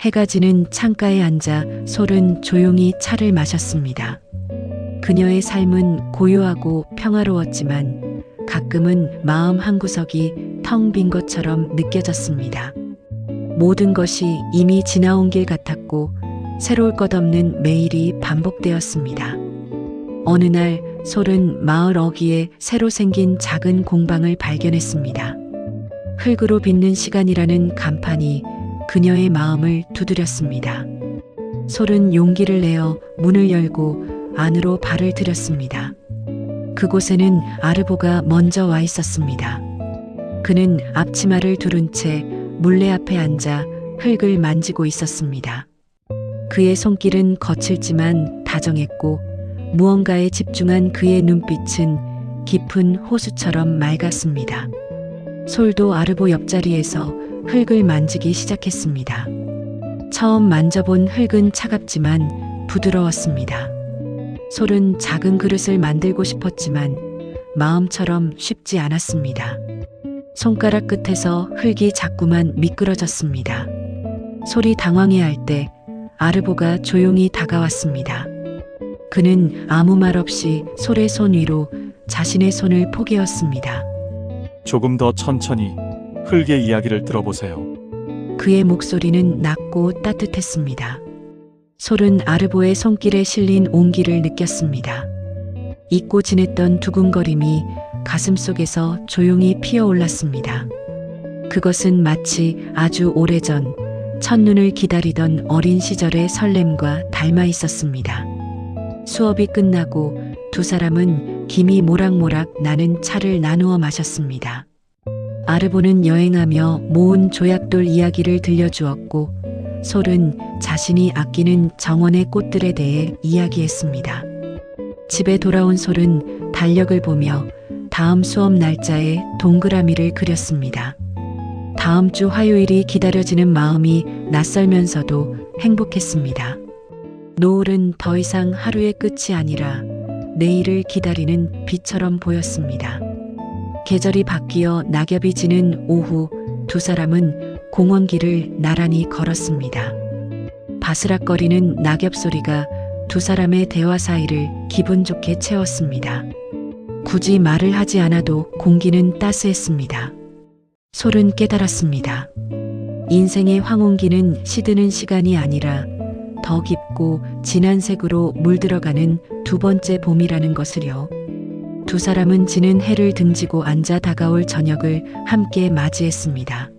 해가 지는 창가에 앉아 솔은 조용히 차를 마셨습니다. 그녀의 삶은 고요하고 평화로웠지만 가끔은 마음 한구석이 텅 빈 것처럼 느껴졌습니다. 모든 것이 이미 지나온 길 같았고 새로울 것 없는 매일이 반복되었습니다. 어느 날 솔은 마을 어귀에 새로 생긴 작은 공방을 발견했습니다. 흙으로 빚는 시간이라는 간판이 그녀의 마음을 두드렸습니다. 솔은 용기를 내어 문을 열고 안으로 발을 들였습니다. 그곳에는 아르보가 먼저 와 있었습니다. 그는 앞치마를 두른 채 물레 앞에 앉아 흙을 만지고 있었습니다. 그의 손길은 거칠지만 다정했고 무언가에 집중한 그의 눈빛은 깊은 호수처럼 맑았습니다. 솔도 아르보 옆자리에서 흙을 만지기 시작했습니다. 처음 만져본 흙은 차갑지만 부드러웠습니다. 솔은 작은 그릇을 만들고 싶었지만 마음처럼 쉽지 않았습니다. 손가락 끝에서 흙이 자꾸만 미끄러졌습니다. 솔이 당황해할 때 아르보가 조용히 다가왔습니다. 그는 아무 말 없이 솔의 손 위로 자신의 손을 포개었습니다. 조금 더 천천히 흙의 이야기를 들어보세요. 그의 목소리는 낮고 따뜻했습니다. 솔은 아르보의 손길에 실린 온기를 느꼈습니다. 잊고 지냈던 두근거림이 가슴 속에서 조용히 피어올랐습니다. 그것은 마치 아주 오래전 첫눈을 기다리던 어린 시절의 설렘과 닮아 있었습니다. 수업이 끝나고 두 사람은 김이 모락모락 나는 차를 나누어 마셨습니다. 아르보는 여행하며 모은 조약돌 이야기를 들려주었고 솔은 자신이 아끼는 정원의 꽃들에 대해 이야기했습니다. 집에 돌아온 솔은 달력을 보며 다음 수업 날짜에 동그라미를 그렸습니다. 다음 주 화요일이 기다려지는 마음이 낯설면서도 행복했습니다. 노을은 더 이상 하루의 끝이 아니라 내일을 기다리는 빛처럼 보였습니다. 계절이 바뀌어 낙엽이 지는 오후 두 사람은 공원길을 나란히 걸었습니다. 바스락거리는 낙엽 소리가 두 사람의 대화 사이를 기분 좋게 채웠습니다. 굳이 말을 하지 않아도 공기는 따스했습니다. 솔은 깨달았습니다. 인생의 황혼기는 시드는 시간이 아니라 더 깊고 진한 색으로 물들어가는 두 번째 봄이라는 것을요. 두 사람은 지는 해를 등지고 앉아 다가올 저녁을 함께 맞이했습니다.